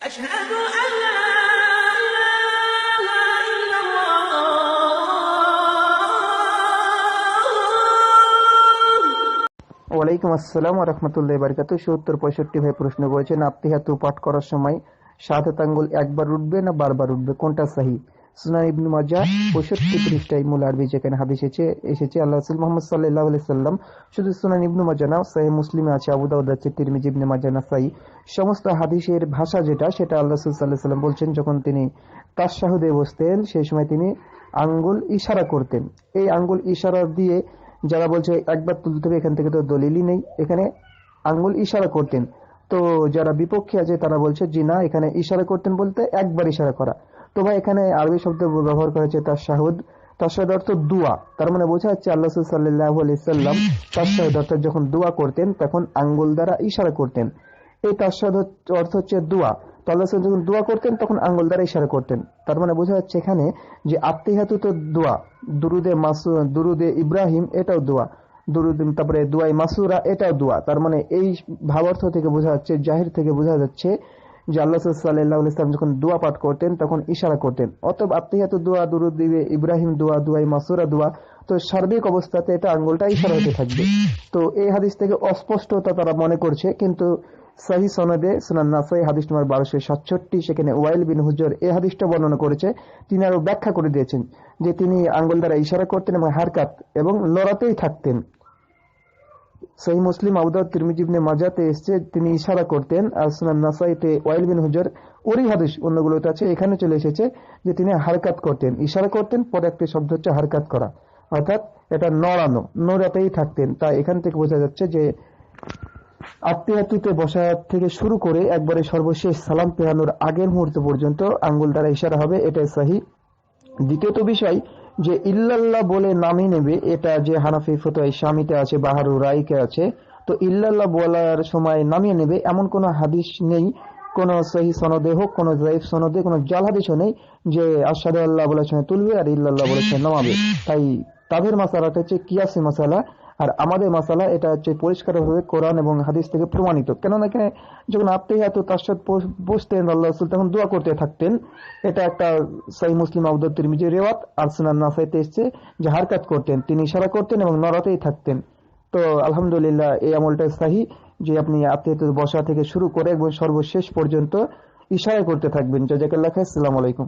أشهد أن لا إله إلا الله ওয়ালাইকুম আসসালাম রহমতুল্লাহ বারকাত সত্তর পঁয়ষট্টি ভাই প্রশ্ন করেছেন আত্মীহাতু পাঠ করার সময় সাত আঙ্গুল একবার উঠবে না বারবার উঠবে কোনটা সাহি সুনান ইবনু মাজা পঁয়ষট্টি পৃষ্ঠায় মূল আরবি যেখানে হাদিস এসেছে এসেছে। আল্লাহ রসুল মোহাম্মদ সাল্লাহ আলি সাল্লাম শুধু সুনান ইবনু মাজা না সাহি মুসলিমে আছে আবু দাউদ, আছে তিরমিজি, ইবনে মাজা না সাহি সমস্ত হাদিসের ভাষা যেটা, সেটা আল্লাহ রসুল সাল্লাহ সাল্লাম বলছেন যখন তিনি তার শাহুদে বসতেন, সেই সময় তিনি আঙ্গুল ইশারা করতেন। এই আঙ্গুল ইশারা দিয়ে যারা বলছে, একবার তুলতে হবে, এখান থেকে তো দলিলই নেই। এখানে আঙ্গুল ইশারা করতেন। তো যারা বিপক্ষে আছে, তারা বলছে, জি না, এখানে ইশারা করতেন বলতে একবার ইশারা করা। তো ভাই এখানে আরবি শব্দ ব্যবহার করা হয়েছে তার শাহুদ তার শাহুদ অর্থ দুয়া। তার মানে বোঝা যাচ্ছে আল্লাহ সাল্লাহ সাল্লাম তার শাহুদ অর্থাৎ যখন দোয়া করতেন, তখন আঙ্গুল দ্বারা ইশারা করতেন। এই তার শাহুদ অর্থ হচ্ছে দোয়া। তো আল্লাহ সাল্লাম যখন দোয়া করতেন, তখন আঙ্গুল দ্বারা ইশারা করতেন। তার মানে বোঝা যাচ্ছে এখানে যে আত্মীহাতু তো দোয়া। দুরুদে মাসু, দুরুদে ইব্রাহিম, এটাও দোয়া। দুরুদ, তারপরে দুয়াই মাসুরা, এটাও দোয়া। তার মানে এই ভাবার্থ থেকে বোঝা যাচ্ছে, জাহির থেকে বোঝা যাচ্ছে যে আল্লাহ সাল্লাহ ইসলাম যখন দোয়া পাঠ করতেন, তখন ইশারা করতেন। অতএব আত্মীয়াত দোয়া, দুরুদ দিবে, ইব্রাহিম দোয়া, দুয়াই মাসুরা দোয়া, তো সার্বিক অবস্থাতে এটা আঙ্গুলটা ইশারা হতে থাকবে। তো এই হাদিস থেকে অস্পষ্টতা তারা মনে করছে, কিন্তু সাহি সনদে সুনান নাসাই, হাদিস নম্বর বারোশো সাতষট্টি, সেখানে ওয়াইল বিন হুজর এই হাদিসটা বর্ণনা করেছে। তিনি আরও ব্যাখ্যা করে দিয়েছেন যে তিনি আঙ্গুল দ্বারা ইশারা করতেন এবং হারকাত এবং লড়াতেই থাকতেন। সেই মুসলিম আবুদাউদ তিরমিজি ইবনে মাজাতে এসছে, তিনি ইশারা করতেন আর সুনান নাসাইতে ওয়াইল বিন হুজর, ওরই হাদিস অন্যগুলোতে আছে, এখানে চলে এসেছে যে তিনি হারকাত করতেন, ইশারা করতেন, পরে একটি শব্দ হচ্ছে হারকাত করা। অর্থাৎ এটা নড়ানো, নড়াতেই থাকতেন, তা এখান থেকে বোঝা যাচ্ছে যে আত্মীয়াতিতে বসা থেকে শুরু করে একবারে সর্বশেষ সালাম পেহানোর আগের মুহূর্ত পর্যন্ত আঙ্গুল দ্বারা ইশারা হবে, এটাই সাহি। দ্বিতীয়ত বিষয় যে ইল্লাল্লাহ বলে নামই নেবে, এটা যে হানাফি ফতোয় স্বামীতে আছে বাহারু রাইকে আছে, তো ইল্লাল্লাহ বলার সময় নামিয়ে নেবে, এমন কোনো হাদিস নেই, কোনো সহি সনদে হোক, কোনো জাইফ সনদে, কোনো জাল হাদিসও নেই যে আশাদ আল্লাহ বলেছেন তুলবে আর ইল্লাল্লাহ বলেছেন নামাবে। তাই তাদের মাসালাটা হচ্ছে কিয়াসি মাসালা আর আমাদের মাসালা এটা হচ্ছে পরিষ্কারভাবে কোরআন এবং হাদিস থেকে প্রমাণিত। কেননা এখানে যখন আপনি এত তার সাথে বসতেন আল্লাহ রসুল তখন দোয়া করতে থাকতেন। এটা একটা সাই মুসলিম আবুদ্দ তিরমিজি রেওয়াত, আর সুনান নাসাইতে এসছে, যে হারকাত করতেন। তিনি ইশারা করতেন এবং নরাতেই থাকতেন। তো আলহামদুলিল্লাহ এই আমলটা সাহি, যে আপনি আত্মীয়ত বসা থেকে শুরু করে একবার সর্বশেষ পর্যন্ত ইশারা করতে থাকবেন। জাজাকাল্লাহ আসসালামু আলাইকুম।